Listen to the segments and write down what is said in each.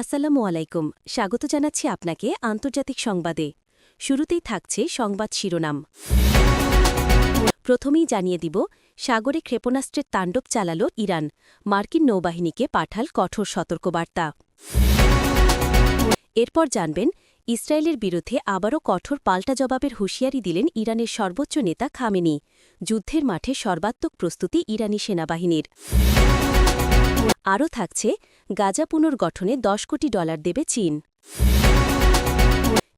আসসালামু আলাইকুম। স্বাগত জানাচ্ছি আপনাকে আন্তর্জাতিক সংবাদে। শুরুতেই থাকছে সংবাদ শিরোনাম। প্রথমেই জানিয়ে দিব, সাগরে ক্ষেপণাস্ত্রের তাণ্ডব চালাল ইরান। মার্কিন নৌবাহিনীকে পাঠাল কঠোর সতর্কবার্তা। এরপর জানবেন, ইসরায়েলের বিরুদ্ধে আবারও কঠোর পাল্টা জবাবের হুঁশিয়ারি দিলেন ইরানের সর্বোচ্চ নেতা খামেনি। যুদ্ধের মাঠে সর্বাত্মক প্রস্তুতি ইরানি সেনাবাহিনীর। আরও থাকছে, গাজা পুনর্গঠনে দশ কোটি ডলার দেবে চীন।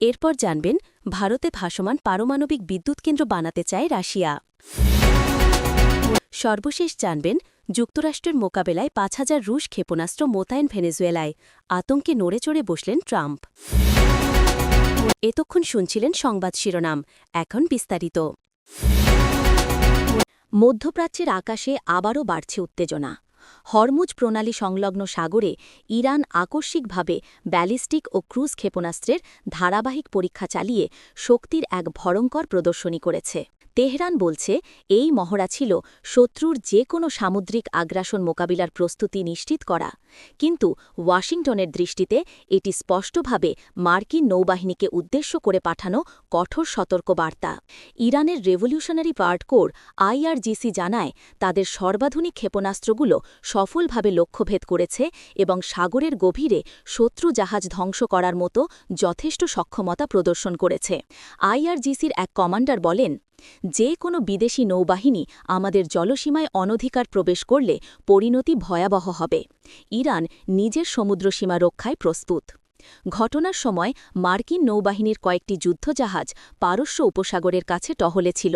এরপর জানবেন, ভারতে ভাসমান পারমাণবিক বিদ্যুৎ কেন্দ্র বানাতে চায় রাশিয়া। সর্বশেষ জানবেন, যুক্তরাষ্ট্রের মোকাবেলায় পাঁচ হাজার রুশ ক্ষেপণাস্ত্র মোতায়েন ভেনেজুয়েলায়, আতঙ্কে নড়ে চড়ে বসলেন ট্রাম্প। এতক্ষণ শুনছিলেন সংবাদ শিরোনাম, এখন বিস্তারিত। মধ্যপ্রাচ্যের আকাশে আবারও বাড়ছে উত্তেজনা। হরমুজ প্রণালী সংলগ্ন সাগরে ইরান আকস্মিকভাবে ব্যালিস্টিক ও ক্রুজ ক্ষেপণাস্ত্রের ধারাবাহিক পরীক্ষা চালিয়ে শক্তির এক ভয়ঙ্কর প্রদর্শনী করেছে। তেহরান বলছে, এই মহড়া ছিল শত্রুর যে কোনো সামুদ্রিক আগ্রাসন মোকাবিলার প্রস্তুতি নিশ্চিত করা। কিন্তু ওয়াশিংটনের দৃষ্টিতে এটি স্পষ্টভাবে মার্কিন নৌবাহিনীকে উদ্দেশ্য করে পাঠানো কঠোর সতর্কবার্তা। ইরানের রেভলিউশনারি পার্ট কোর আইআরজিসি জানায়, তাদের সর্বাধুনিক ক্ষেপণাস্ত্রগুলো সফলভাবে লক্ষ্যভেদ করেছে এবং সাগরের গভীরে শত্রু জাহাজ ধ্বংস করার মতো যথেষ্ট সক্ষমতা প্রদর্শন করেছে। আইআরজিসির এক কমান্ডার বলেন যে কোনো বিদেশি নৌবাহিনী আমাদের জলসীমায় অনধিকার প্রবেশ করলে পরিণতি ভয়াবহ হবে। ইরান নিজের সমুদ্রসীমা রক্ষায় প্রস্তুত। ঘটনার সময় মার্কিন নৌবাহিনীর কয়েকটি যুদ্ধজাহাজ পারস্য উপসাগরের কাছে টহলে ছিল।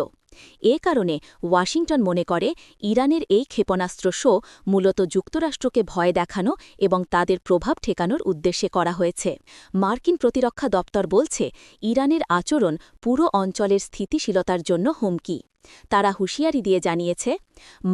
এ কারণে ওয়াশিংটন মনে করে ইরানের এই ক্ষেপণাস্ত্র শো মূলত যুক্তরাষ্ট্রকে ভয় দেখানো এবং তাদের প্রভাব ঠেকানোর উদ্দেশ্যে করা হয়েছে। মার্কিন প্রতিরক্ষা দপ্তর বলছে, ইরানের আচরণ পুরো অঞ্চলের স্থিতিশীলতার জন্য হুমকি। তারা হুঁশিয়ারি দিয়ে জানিয়েছে,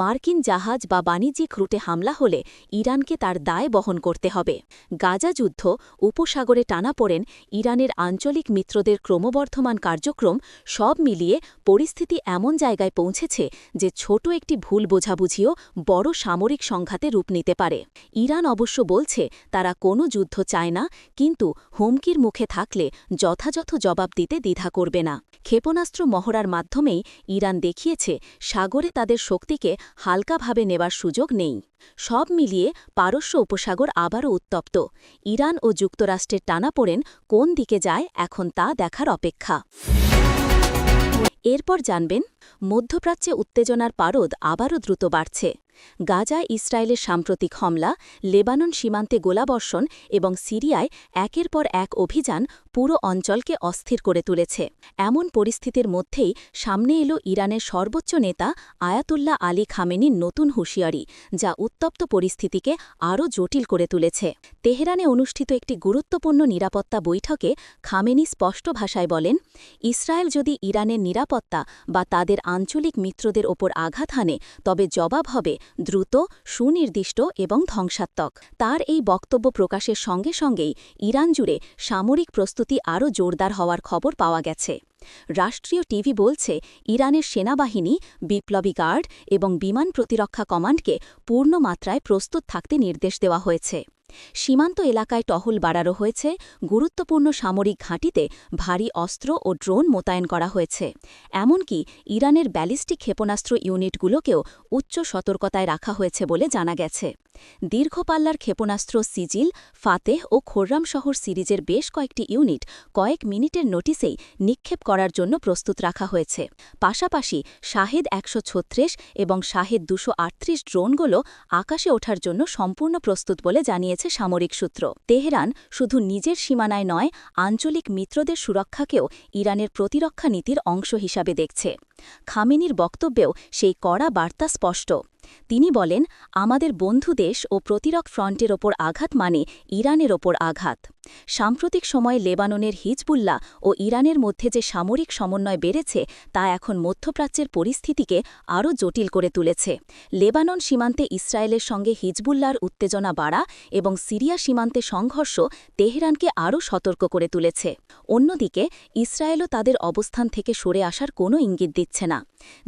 মার্কিন জাহাজ বা বাণিজ্যিক রুটে হামলা হলে ইরানকে তার দায় বহন করতে হবে। গাজা যুদ্ধ, উপসাগরে টানা পড়েন ইরানের আঞ্চলিক মিত্রদের ক্রমবর্ধমান কার্যক্রম সব মিলিয়ে পরিস্থিতি এমন জায়গায় পৌঁছেছে যে ছোট একটি ভুল বোঝাবুঝিও বড় সামরিক সংঘাতে রূপ নিতে পারে। ইরান অবশ্য বলছে, তারা কোনো যুদ্ধ চায় না, কিন্তু হুমকির মুখে থাকলে যথাযথ জবাব দিতে দ্বিধা করবে না। ক্ষেপণাস্ত্র মহড়ার মাধ্যমেই ইরান দেখিয়েছে, সাগরে তাদের শক্তিকে হালকাভাবে নেবার সুযোগ নেই। সব মিলিয়ে পারস্য উপসাগর আবারও উত্তপ্ত। ইরান ও যুক্তরাষ্ট্রের টানাপোড়েন কোন দিকে যায় এখন তা দেখার অপেক্ষা। এরপর জানবেন, মধ্যপ্রাচ্যে উত্তেজনার পারদ আবারও দ্রুত বাড়ছে। গাজা, ইসরায়েলের সাম্প্রতিক হামলা, লেবানন সীমান্তে গোলাবর্ষণ এবং সিরিয়ায় একের পর এক অভিযান পুরো অঞ্চলকে অস্থির করে তুলেছে। এমন পরিস্থিতির মধ্যেই সামনে এলো ইরানের সর্বোচ্চ নেতা আয়াতুল্লাহ আলী খামেনির নতুন হুঁশিয়ারি, যা উত্তপ্ত পরিস্থিতিকে আরও জটিল করে তুলেছে। তেহরানে অনুষ্ঠিত একটি গুরুত্বপূর্ণ নিরাপত্তা বৈঠকে খামেনি স্পষ্ট ভাষায় বলেন, ইসরায়েল যদি ইরানের নিরাপত্তা বা তাদের আঞ্চলিক মিত্রদের ওপর আঘাত হানে, তবে জবাব হবে দ্রুত, সুনির্দিষ্ট এবং ধ্বংসাত্মক। তার এই বক্তব্য প্রকাশের সঙ্গে সঙ্গেই ইরান জুড়ে সামরিক প্রস্তুতি আরও জোরদার হওয়ার খবর পাওয়া গেছে। রাষ্ট্রীয় টিভি বলছে, ইরানের সেনাবাহিনী, বিপ্লবী গার্ড এবং বিমান প্রতিরক্ষা কমান্ডকে পূর্ণ মাত্রায় প্রস্তুত থাকতে নির্দেশ দেওয়া হয়েছে। সীমান্ত এলাকায় টহল বাড়ানো হয়েছে। গুরুত্বপূর্ণ সামরিক ঘাঁটিতে ভারী অস্ত্র ও ড্রোন মোতায়েন করা হয়েছে। এমনকি ইরানের ব্যালিস্টিক ক্ষেপণাস্ত্র ইউনিটগুলোকেও উচ্চ সতর্কতায় রাখা হয়েছে বলে জানা গেছে। দীর্ঘপাল্লার ক্ষেপণাস্ত্র সিজিল, ফাতেহ ও খোররাম শহর সিরিজের বেশ কয়েকটি ইউনিট কয়েক মিনিটের নোটিসেই নিক্ষেপ করার জন্য প্রস্তুত রাখা হয়েছে। পাশাপাশি শাহেদ একশো ছত্রিশ এবং শাহেদ দুশো ড্রোনগুলো আকাশে ওঠার জন্য সম্পূর্ণ প্রস্তুত বলে জানিয়েছে সামরিক সূত্র। তেহরান শুধু নিজের সীমানায় নয়, আঞ্চলিক মিত্রদের সুরক্ষাকেও ইরানের প্রতিরক্ষা নীতির অংশ হিসাবে দেখছে। খামেনির বক্তব্যেও সেই কড়া বার্তা স্পষ্ট। তিনি বলেন, আমাদের বন্ধু দেশ ও প্রতিরক ফ্রন্টের ওপর আঘাত মানে ইরানের ওপর আঘাত। সাম্প্রতিক সময়ে লেবাননের হিজবুল্লাহ ও ইরানের মধ্যে যে সামরিক সমন্বয় বেড়েছে, তা এখন মধ্যপ্রাচ্যের পরিস্থিতিকে আরও জটিল করে তুলেছে। লেবানন সীমান্তে ইসরায়েলের সঙ্গে হিজবুল্লার উত্তেজনা বাড়া এবং সিরিয়া সীমান্তে সংঘর্ষ তেহরানকে আরও সতর্ক করে তুলেছে। অন্যদিকে, ইসরায়েলও তাদের অবস্থান থেকে সরে আসার কোনো ইঙ্গিত দিচ্ছে দিচ্ছে না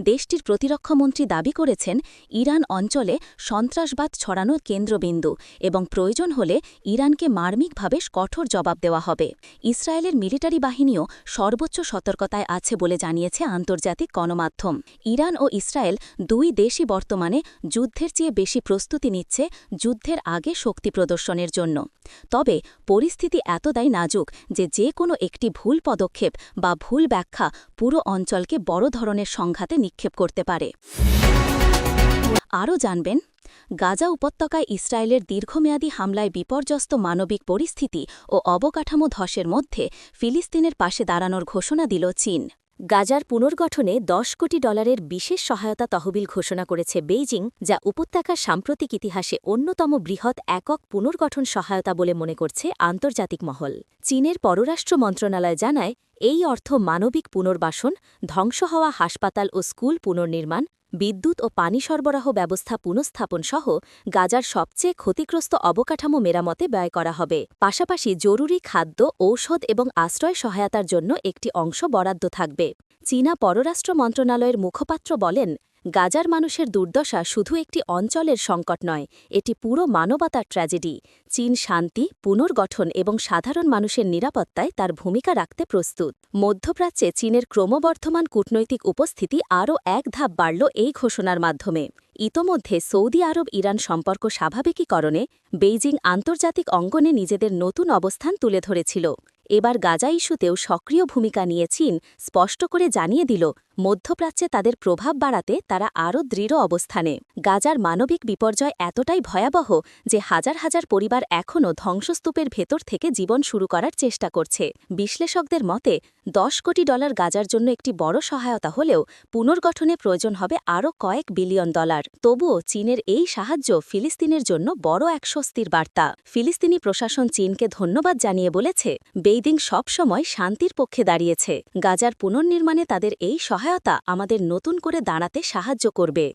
দেশটির প্রতিরক্ষামন্ত্রী দাবি করেছেন, ইরান অঞ্চলে সন্ত্রাসবাদ ছড়ানোর কেন্দ্রবিন্দু এবং প্রয়োজন হলে ইরানকে মার্মিকভাবে কঠোর জবাব দেওয়া হবে। ইসরায়েলের মিলিটারি বাহিনীও সর্বোচ্চ সতর্কতায় আছে বলে জানিয়েছে আন্তর্জাতিক গণমাধ্যম। ইরান ও ইসরায়েল দুই দেশই বর্তমানে যুদ্ধের চেয়ে বেশি প্রস্তুতি নিচ্ছে যুদ্ধের আগে শক্তি প্রদর্শনের জন্য। তবে পরিস্থিতি এতদাই নাজুক যে যে কোনো একটি ভুল পদক্ষেপ বা ভুল ব্যাখ্যা পুরো অঞ্চলকে বড় ধরনের সংঘাতে নিক্ষেপ করতে পারে। আরও জানবেন, গাজা উপত্যকায় ইসরায়েলের দীর্ঘমেয়াদী হামলায় বিপর্যস্ত মানবিক পরিস্থিতি ও অবকাঠামো ধসের মধ্যে ফিলিস্তিনের পাশে দাঁড়ানোর ঘোষণা দিল চীন। গাজার পুনর্গঠনে দশ কোটি ডলারের বিশেষ সহায়তা তহবিল ঘোষণা করেছে বেইজিং, যা উপত্যকার সাম্প্রতিক ইতিহাসে অন্যতম বৃহৎ একক পুনর্গঠন সহায়তা বলে মনে করছে আন্তর্জাতিক মহল। চীনের পররাষ্ট্র মন্ত্রণালয় জানায় এই অর্থ মানবিক পুনর্বাসন, ধ্বংস হওয়া হাসপাতাল ও স্কুল পুনর্নির্মাণ, বিদ্যুৎ ও পানি সরবরাহ ব্যবস্থা পুনঃস্থাপন সহ গাজার সবচেয়ে ক্ষতিগ্রস্ত অবকাঠামো মেরামতে ব্যয় করা হবে। পাশাপাশি জরুরি খাদ্য, ঔষধ এবং আশ্রয় সহায়তার জন্য একটি অংশ বরাদ্দ থাকবে। চীনা পররাষ্ট্র মন্ত্রণালয়ের মুখপাত্র বলেন গাজার মানুষের দুর্দশা শুধু একটি অঞ্চলের সংকট নয়, এটি পুরো মানবতার ট্র্যাজেডি। চীন শান্তি, পুনর্গঠন এবং সাধারণ মানুষের নিরাপত্তায় তার ভূমিকা রাখতে প্রস্তুত। মধ্যপ্রাচ্যে চীনের ক্রমবর্ধমান কূটনৈতিক উপস্থিতি আরও এক ধাপ বাড়ল এই ঘোষণার মাধ্যমে। ইতোমধ্যে সৌদি আরব ইরান সম্পর্ক স্বাভাবিকীকরণে বেইজিং আন্তর্জাতিক অঙ্গনে নিজেদের নতুন অবস্থান তুলে ধরেছিল। এবার গাজা ইস্যুতেও সক্রিয় ভূমিকা নিয়ে চীন স্পষ্ট করে জানিয়ে দিল মধ্যপ্রাচ্যে তাদের প্রভাব বাড়াতে তারা আরও দৃঢ় অবস্থানে। গাজার মানবিক বিপর্যয় এতটাই ভয়াবহ যে হাজার হাজার পরিবার এখনও ধ্বংসস্তূপের ভেতর থেকে জীবন শুরু করার চেষ্টা করছে। বিশ্লেষকদের মতে, দশ কোটি ডলার গাজার জন্য একটি বড় সহায়তা হলেও পুনর্গঠনে প্রয়োজন হবে আরও কয়েক বিলিয়ন ডলার। তবুও চীনের এই সাহায্য ফিলিস্তিনের জন্য বড় এক স্বস্তির বার্তা। ফিলিস্তিনি প্রশাসন চীনকে ধন্যবাদ জানিয়ে বলেছে বেইদিং সবসময় শান্তির পক্ষে দাঁড়িয়েছে। গাজার পুনর্নির্মাণে তাদের এই সহায়তা আমাদের নতুন করে দাঁড়াতে সাহায্য করবে।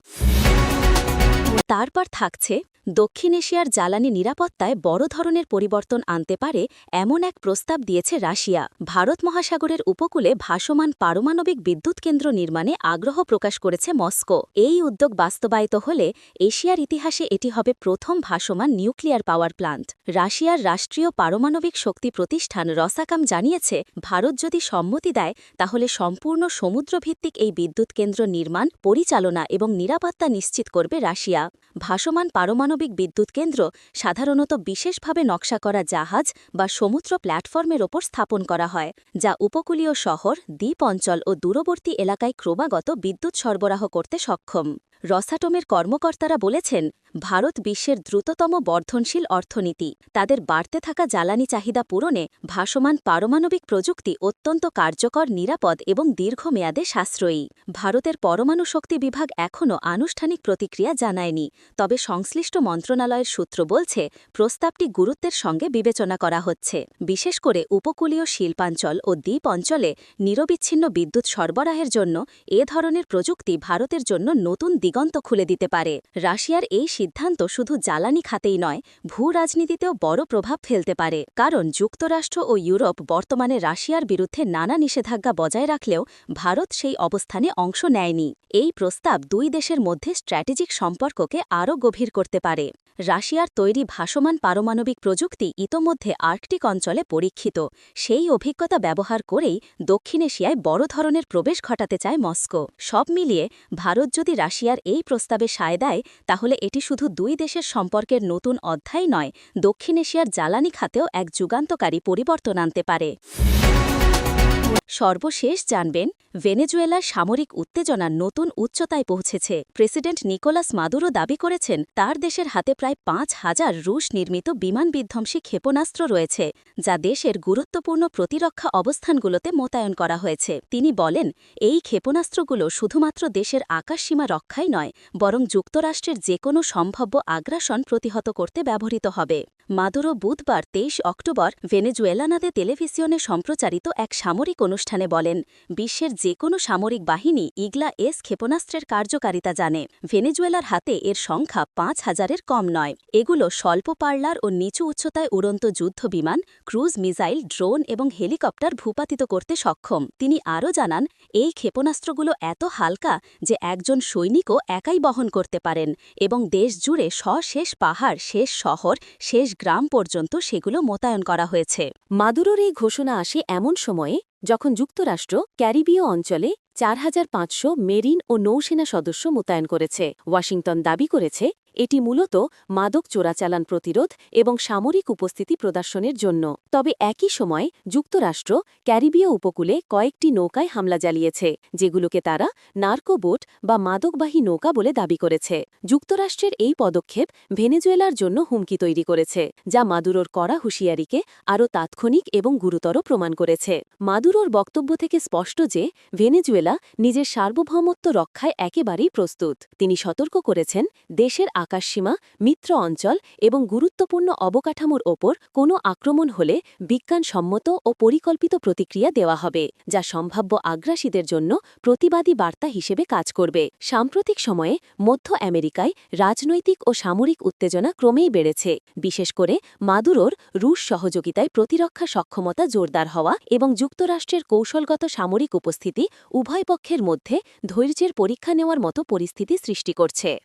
তারপর থাকছে দক্ষিণ এশিয়ার জ্বালানি নিরাপত্তায় বড় ধরনের পরিবর্তন আনতে পারে এমন এক প্রস্তাব দিয়েছে রাশিয়া। ভারত মহাসাগরের উপকূলে ভাসমান পারমাণবিক বিদ্যুৎ কেন্দ্র নির্মাণে আগ্রহ প্রকাশ করেছে মস্কো। এই উদ্যোগ বাস্তবায়িত হলে এশিয়ার ইতিহাসে এটি হবে প্রথম ভাসমান নিউক্লিয়ার পাওয়ার প্লান্ট। রাশিয়ার রাষ্ট্রীয় পারমাণবিক শক্তি প্রতিষ্ঠান রসাকাম জানিয়েছে, ভারত যদি সম্মতি দেয়, তাহলে সম্পূর্ণ সমুদ্রভিত্তিক এই বিদ্যুৎ কেন্দ্র নির্মাণ, পরিচালনা এবং নিরাপত্তা নিশ্চিত করবে রাশিয়া। ভাসমান পারমাণবিক বিদ্যুৎ কেন্দ্র সাধারণত বিশেষভাবে নকশা করা জাহাজ বা সমুদ্র প্ল্যাটফর্মের ওপর স্থাপন করা হয়, যা উপকূলীয় শহর, দ্বীপ অঞ্চল ও দূরবর্তী এলাকায় ক্রমাগত বিদ্যুৎ সরবরাহ করতে সক্ষম। রসাটমের কর্মকর্তারা বলেছেন ভারত বিশ্বের দ্রুততম বর্ধনশীল অর্থনীতি, তাদের বাড়তে থাকা জ্বালানি চাহিদা পূরণে ভাসমান পারমাণবিক প্রযুক্তি অত্যন্ত কার্যকর, নিরাপদ এবং দীর্ঘমেয়াদে সাশ্রয়ী। ভারতের পরমাণু শক্তি বিভাগ এখনও আনুষ্ঠানিক প্রতিক্রিয়া জানায়নি, তবে সংশ্লিষ্ট মন্ত্রণালয়ের সূত্র বলছে, প্রস্তাবটি গুরুত্বের সঙ্গে বিবেচনা করা হচ্ছে। বিশেষ করে উপকূলীয় শিল্পাঞ্চল ও দ্বীপ অঞ্চলে নিরবিচ্ছিন্ন বিদ্যুৎ সরবরাহের জন্য এ ধরনের প্রযুক্তি ভারতের জন্য নতুন দিগন্ত খুলে দিতে পারে। রাশিয়ার এই সিদ্ধান্ত শুধু জ্বালানি খাতেই নয় ভূ রাজনীতিতেও বড় প্রভাব ফেলতে পারে। কারণ যুক্তরাষ্ট্র ও ইউরোপ বর্তমানে রাশিয়ার বিরুদ্ধে নানা নিষেধাজ্ঞা বজায় রাখলেও ভারত সেই অবস্থানে অংশ নেয়নি। এই প্রস্তাব দুই দেশের মধ্যে স্ট্র্যাটেজিক সম্পর্ককে আরও গভীর করতে পারে। রাশিয়ার তৈরি ভাসমান পারমাণবিক প্রযুক্তি ইতোমধ্যে আর্কটিক অঞ্চলে পরীক্ষিত। সেই অভিজ্ঞতা ব্যবহার করেই দক্ষিণ এশিয়ায় বড় ধরনের প্রবেশ ঘটাতে চায় মস্কো। সব মিলিয়ে ভারত যদি রাশিয়ার এই প্রস্তাবে সায় দেয়, তাহলে এটি শুধু দুই দেশের সম্পর্কের নতুন অধ্যায় নয়, দক্ষিণ এশিয়ার জ্বালানি খাতেও এক যুগান্তকারী পরিবর্তন আনতে পারে। সর্বশেষ জানবেন, ভেনেজুয়েলার সামরিক উত্তেজনা নতুন উচ্চতায় পৌঁছেছে। প্রেসিডেন্ট নিকোলাস মাদুরো দাবি করেছেন, তার দেশের হাতে প্রায় পাঁচ হাজার রুশ নির্মিত বিমান বিধ্বংসী ক্ষেপণাস্ত্র রয়েছে, যা দেশের গুরুত্বপূর্ণ প্রতিরক্ষা অবস্থানগুলোতে মোতায়েন করা হয়েছে। তিনি বলেন, এই ক্ষেপণাস্ত্রগুলো শুধুমাত্র দেশের আকাশসীমা রক্ষাই নয়, বরং যুক্তরাষ্ট্রের যে কোনো সম্ভাব্য আগ্রাসন প্রতিহত করতে ব্যবহৃত হবে। মাদুরো বুধবার তেইশ অক্টোবর ভেনেজুয়েলানাদে টেলিভিশনে সম্প্রচারিত এক সামরিক অনুষ্ঠানে বলেন, বিশ্বের যে কোনো সামরিক বাহিনী ইগলা এস ক্ষেপণাস্ত্রের কার্যকারিতা জানে। ভেনেজুয়েলার হাতে এর সংখ্যা পাঁচ হাজারের কম নয়। এগুলো স্বল্প পার্লার ও নিচু উচ্চতায় উড়ন্ত যুদ্ধ বিমান, ক্রুজ মিসাইল, ড্রোন এবং হেলিকপ্টার ভূপাতিত করতে সক্ষম। তিনি আরও জানান, এই ক্ষেপণাস্ত্রগুলো এত হালকা যে একজন সৈনিকও একাই বহন করতে পারেন এবং দেশ জুড়ে সশেষ পাহাড়, শেষ শহর, শেষ গ্রাম পর্যন্ত সেগুলো মোতায়েন করা হয়েছে। মাদুরোর এই ঘোষণা আসে এমন সময়ে যখন যুক্তরাষ্ট্র ক্যারিবীয় অঞ্চলে চার হাজার পাঁচশো মেরিন ও নৌসেনা সদস্য মোতায়েন করেছে, ওয়াশিংটন দাবি করেছে এটি মূলত মাদক চোরাচালান প্রতিরোধ এবং সামরিক উপস্থিতি প্রদর্শনের জন্য। তবে একই সময় যুক্তরাষ্ট্র ক্যারিবীয় উপকূলে কয়েকটি নৌকায় হামলা চালিয়েছে, যেগুলোকে তারা নার্কোবোট বা মাদকবাহী নৌকা বলে দাবি করেছে। যুক্তরাষ্ট্রের এই পদক্ষেপ ভেনেজুয়েলার জন্য হুমকি তৈরি করেছে, যা মাদুরোর কড়া হুঁশিয়ারিকে আরও তাৎক্ষণিক এবং গুরুতর প্রমাণ করেছে। মাদুরোর বক্তব্য থেকে স্পষ্ট যে, ভেনেজুয়েলা নিজের সার্বভৌমত্ব রক্ষায় একেবারেই প্রস্তুত। তিনি সতর্ক করেছেন, দেশের আকাশসীমা, মিত্র অঞ্চল এবং গুরুত্বপূর্ণ অবকাঠামোর ওপর কোনো আক্রমণ হলে বিজ্ঞানসম্মত ও পরিকল্পিত প্রতিক্রিয়া দেওয়া হবে, যা সম্ভাব্য আগ্রাসীদের জন্য প্রতিবাদী বার্তা হিসেবে কাজ করবে। সাম্প্রতিক সময়ে মধ্য আমেরিকায় রাজনৈতিক ও সামরিক উত্তেজনা ক্রমেই বেড়েছে, বিশেষ করে মাদুরোর রুশ সহযোগিতায় প্রতিরক্ষা সক্ষমতা জোরদার হওয়া এবং যুক্তরাষ্ট্রের কৌশলগত সামরিক উপস্থিতি উভয় পক্ষের মধ্যে ধৈর্যের পরীক্ষা নেওয়ার মতো পরিস্থিতি সৃষ্টি করছে।